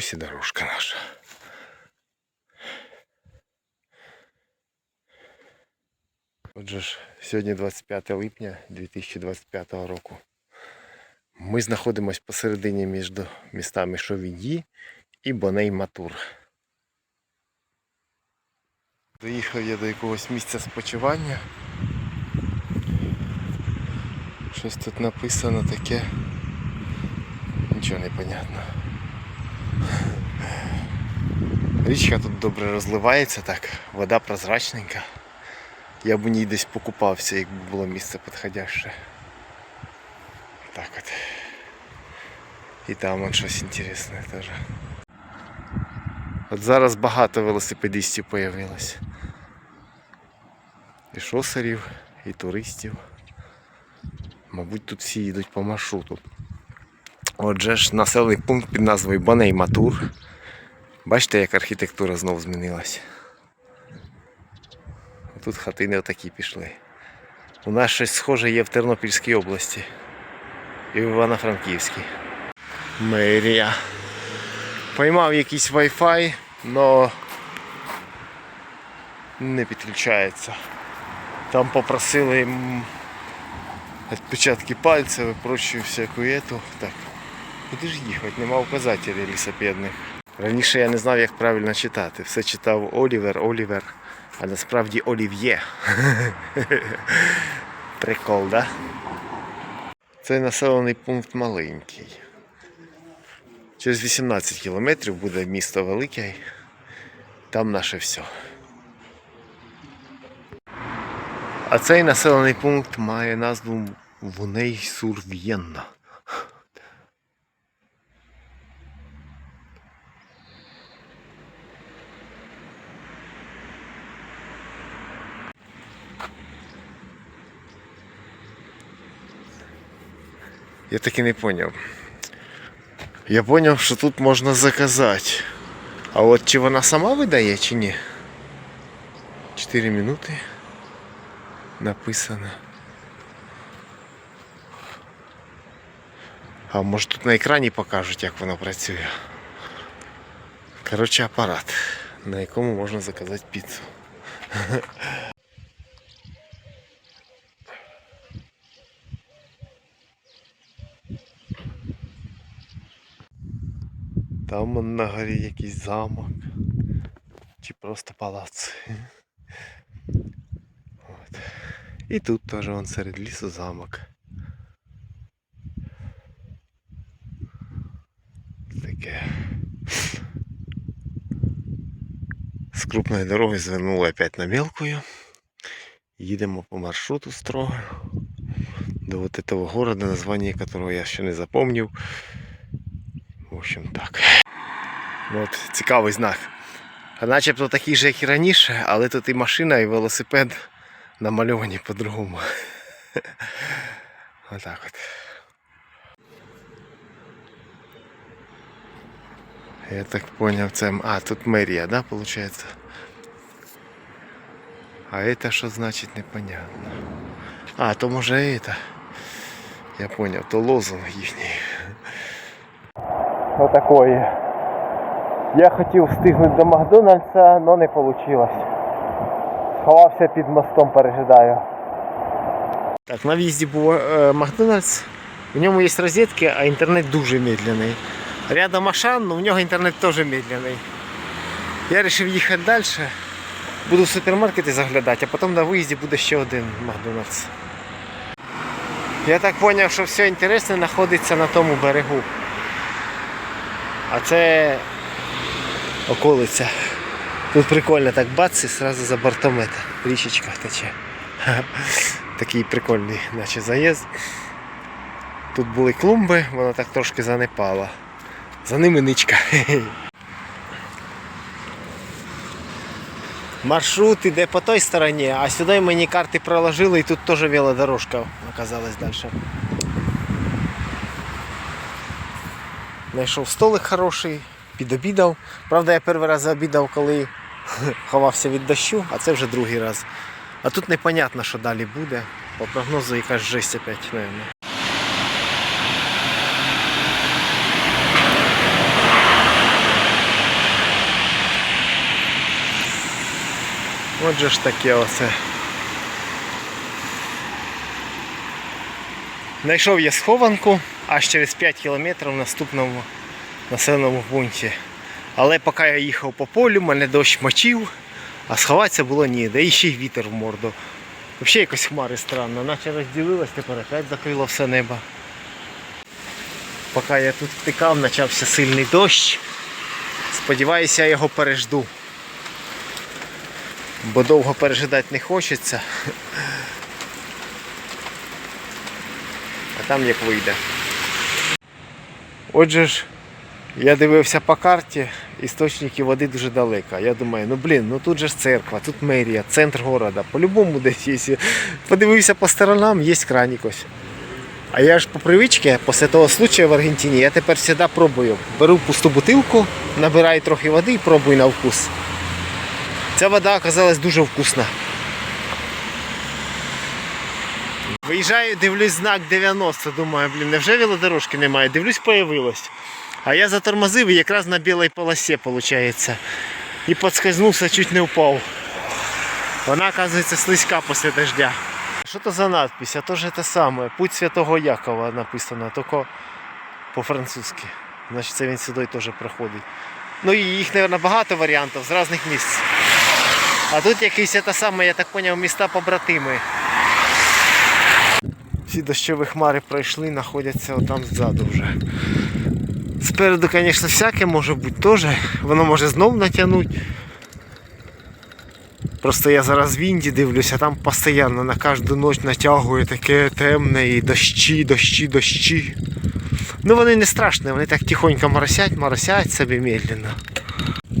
Ось і дорожка наша. Отже ж, сьогодні 25 липня 2025 року. Ми знаходимося посередині між містами Шовіді і Боней Матур. Доїхав я до якогось місця спочивання. Щось тут написано таке. Нічого не понятно. Річка тут добре розливається так, вода прозрачненька. Я б у ній десь покупався, якби було місце підходяще. Так от. І там он щось інтересне теж. От зараз багато велосипедистів появилось. І шосерів, і туристів. Мабуть, тут всі їдуть по маршруту. Отже ж, населений пункт під назвою Баней Матур. Бачите, як архітектура знов змінилась. Тут хатини отакі пішли. У нас щось схоже є в Тернопільській області і в Івано-Франківській. Мерія. Поймав якийсь Wi-Fi, но не підключається. Там попросили відпечатки пальців і прочую всяку ету. Так. Куди ж їхати? Нема указателів лісопедних. Раніше я не знав, як правильно читати. Все читав Олівер, Олівер, а насправді Олів'є. Прикол, да? Цей населений пункт маленький. Через 18 кілометрів буде місто велике. Там наше все. А цей населений пункт має назву Вуней Я так і не поняв. Я поняв, що тут можна заказати. А от чи вона сама видає, чи ні? 4 минути написано. А може тут на екрані покажуть, як воно працює. Коротше, апарат, на якому можна заказати піцу. Там на горі якийсь замок. Чи просто палац. От. І тут теж он серед лісу замок. Таке. З крупної дороги звернули опять на мелкую. Їдемо по маршруту строго. До вот этого города, название которого я ще не запомнив. В общем так. От, цікавий знак. А начебто такий же, як і раніше, але тут і машина, і велосипед намальовані по-другому. Отак от. Я так поняв, це. А, тут мерія, да, виходить? А это що значить непонятно. А, то може это. Я понял, то лозунг їхній. Отакої. Я хотів встигнути до Макдональдса, але не вийшло. Сховався під мостом, пережидаю. Так, на в'їзді був е, Макдональдс. В ньому є розетки, а інтернет дуже медленний. Рядом Ашан, але в нього інтернет теж медленний. Я вирішив їхати далі. Буду в супермаркети заглядати, а потім на виїзді буде ще один Макдональдс. Я так зрозумів, що все інтересне знаходиться на тому берегу. А це околиця. Тут прикольно так бац і сразу за бортом это, річечка тече. Такий прикольний наче заїзд. Тут були клумби, вона так трошки занепала. За ними ничка. Маршрут іде по той стороні, а сюди мені карти проложили і тут теж велодорожка оказалась далі. Знайшов столик хороший, підобідав. Правда, я перший раз обідав, коли ховався від дощу, а це вже другий раз. А тут непонятно, що далі буде. По прогнозу якась жесть опять, мабуть. Отже ж таке оце. Знайшов я схованку, аж через 5 кілометрів в наступному населеному пункті. Але поки я їхав по полю, мене дощ мочив, а сховатися було ніде. І ще й вітер в морду. Взагалі якось хмари странно, наче розділилось, тепер опять закрило все небо. Поки я тут втикав, почався сильний дощ. Сподіваюся, я його пережду. Бо довго пережидати не хочеться. А там як вийде. Отже ж, я дивився по карті, істочники води дуже далеко. Я думаю, ну блін, ну тут же ж церква, тут мерія, центр города. По-любому десь є. Подивився по сторонам, є краник ось. А я ж по привичці, після того случаю в Аргентині, я тепер завжди пробую. Беру пусту бутилку, набираю трохи води і пробую на вкус. Ця вода оказалась дуже вкусна. Виїжджаю, дивлюсь знак 90, думаю, блін, невже велодорожки немає? Дивлюсь, появилось. А я затормозив і якраз на білій полосі, виходить. І підскользнувся, чуть не впав. Вона, оказується, слизька після дождя. Що це за надпись? А то те саме. Путь Святого Якова написано, тільки по-французьки. Значить це він сюди теж проходить. Ну і їх, мабуть, багато варіантів з різних місць. А тут якісь те саме, я так зрозумів, міста побратими. Всі дощові хмари пройшли, знаходяться отам ззаду вже. Спереду, звісно, всяке може бути теж. Воно може знов натягнути. Просто я зараз в Інді дивлюся, там постійно на кожну ніч натягує таке темне і дощі, дощі, дощі. Ну вони не страшні, вони так тихонько моросять, моросять собі медленно.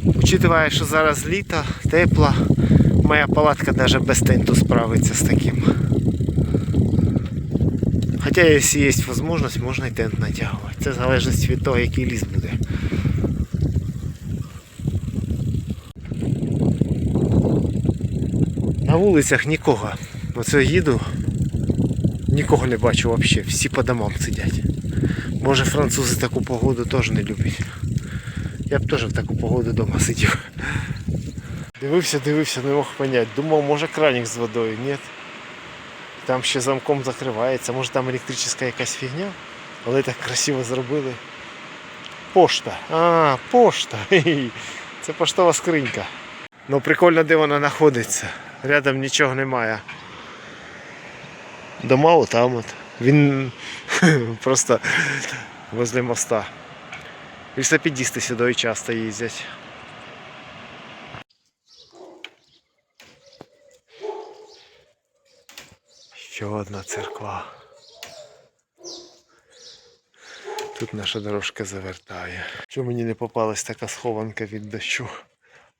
Учитывая, що зараз літо, тепло, моя палатка навіть без тенту справиться з таким. Хоча, якщо є можливість, можна і тент натягувати. Це залежить від того, який ліс буде. На вулицях нікого. Оце їду, нікого не бачу взагалі, всі по домам сидять. Може французи таку погоду теж не люблять. Я б теж в таку погоду вдома сидів. Дивився, дивився, не мог понять. Думав, може краник з водою, ні. Там ще замком закривається, може там електрична якась фігня, але так красиво зробили. Пошта. А, пошта. Це поштова скринька. Ну прикольно, де вона знаходиться. Рядом нічого немає. Дома отам от. Він просто возле моста. Велосипедисти сюди часто їздять. Ще одна церква. Тут наша дорожка завертає. Чому мені не попалась така схованка від дощу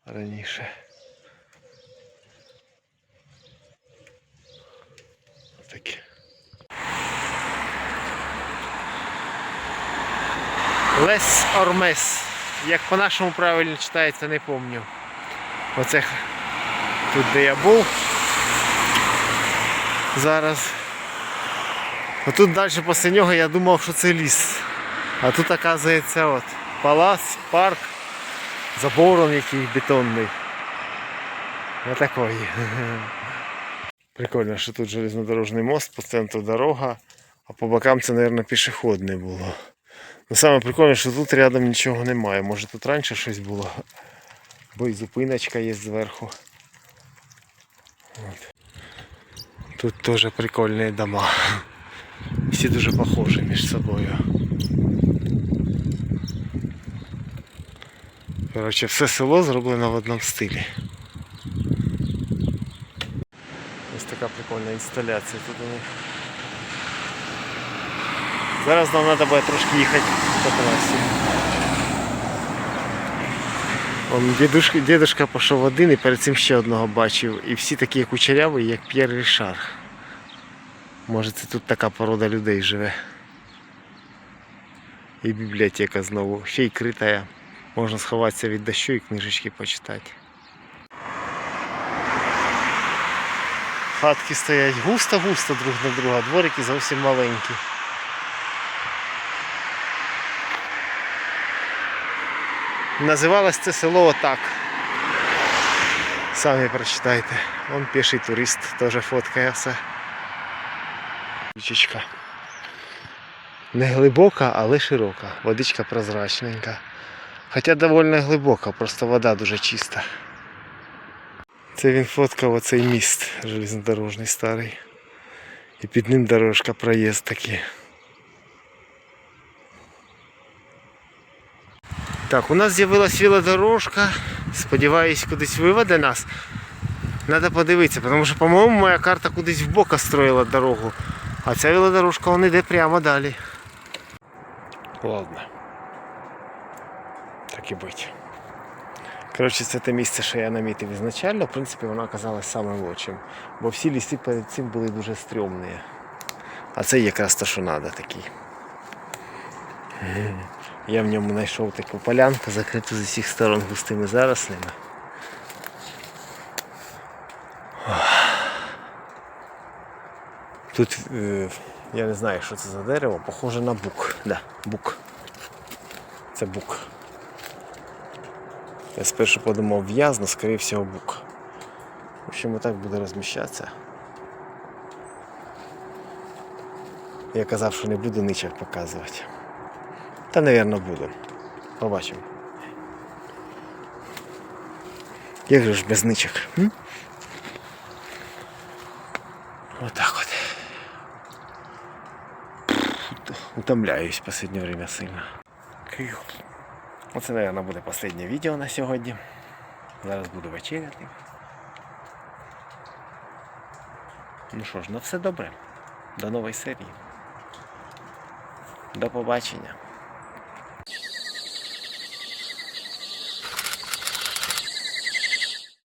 раніше? Таке. Лес Ормес. Як по-нашому правильно читається, не пам'ятаю. Оце тут де я був. Зараз. А тут далі після нього я думав, що це ліс. А тут оказується от палац, парк, забором який бетонний. Отакий. Прикольно, що тут железнодорожний мост, по центру дорога, а по бокам це, мабуть, пішохідне було. Ну, саме прикольне, що тут рядом нічого немає. Може тут раніше щось було. Бо і зупиночка є зверху. От. Тут теж прикольні дома. Всі дуже похожі між собою. Коротше, все село зроблено в одному стилі. Ось така прикольна інсталяція тут у них. Зараз нам треба буде трошки їхати по трасі. Он дідушка, пішов один і перед цим ще одного бачив. І всі такі кучеряві, як П'єр Рішар. Може це тут така порода людей живе. І бібліотека знову. Ще й крита. Можна сховатися від дощу і книжечки почитати. Хатки стоять густо-густо друг на друга, дворики зовсім маленькі. Називалось це село отак. Самі прочитайте. Вон піший турист теж фоткає все. Річечка. Не глибока, але широка. Водичка прозрачненька. Хоча доволі глибока, просто вода дуже чиста. Це він фоткав оцей міст железнодорожний старий. І під ним дорожка проїзд такий. Так, у нас з'явилась велодорожка. Сподіваюсь, кудись виведе нас. Надо подивитися, тому що, по-моєму, моя карта кудись в бока строїла дорогу. А ця велодорожка вон іде прямо далі. Ладно. Так і бить. Коротше, це те місце, що я намітив ізначально, в принципі, воно оказалось самим лучшим. Бо всі ліси перед цим були дуже стрьомні. А це якраз те, що треба такий. Я в ньому знайшов таку полянку, закриту з усіх сторон густими зарослями. Тут е, я не знаю, що це за дерево, похоже на бук. Да, бук. Це бук. Я спершу подумав в'яз, але скоріше всього бук. В общем, так буде розміщатися. Я казав, що не буду нічого показувати. Та, мабуть, буду. Побачимо. Як же ж без ничок? Отак от. Утомляюсь в последнее время сильно. Оце, мабуть, буде останнє відео на сьогодні. Зараз буду вечеряти. Ну що ж, на все добре. До нової серії. До побачення.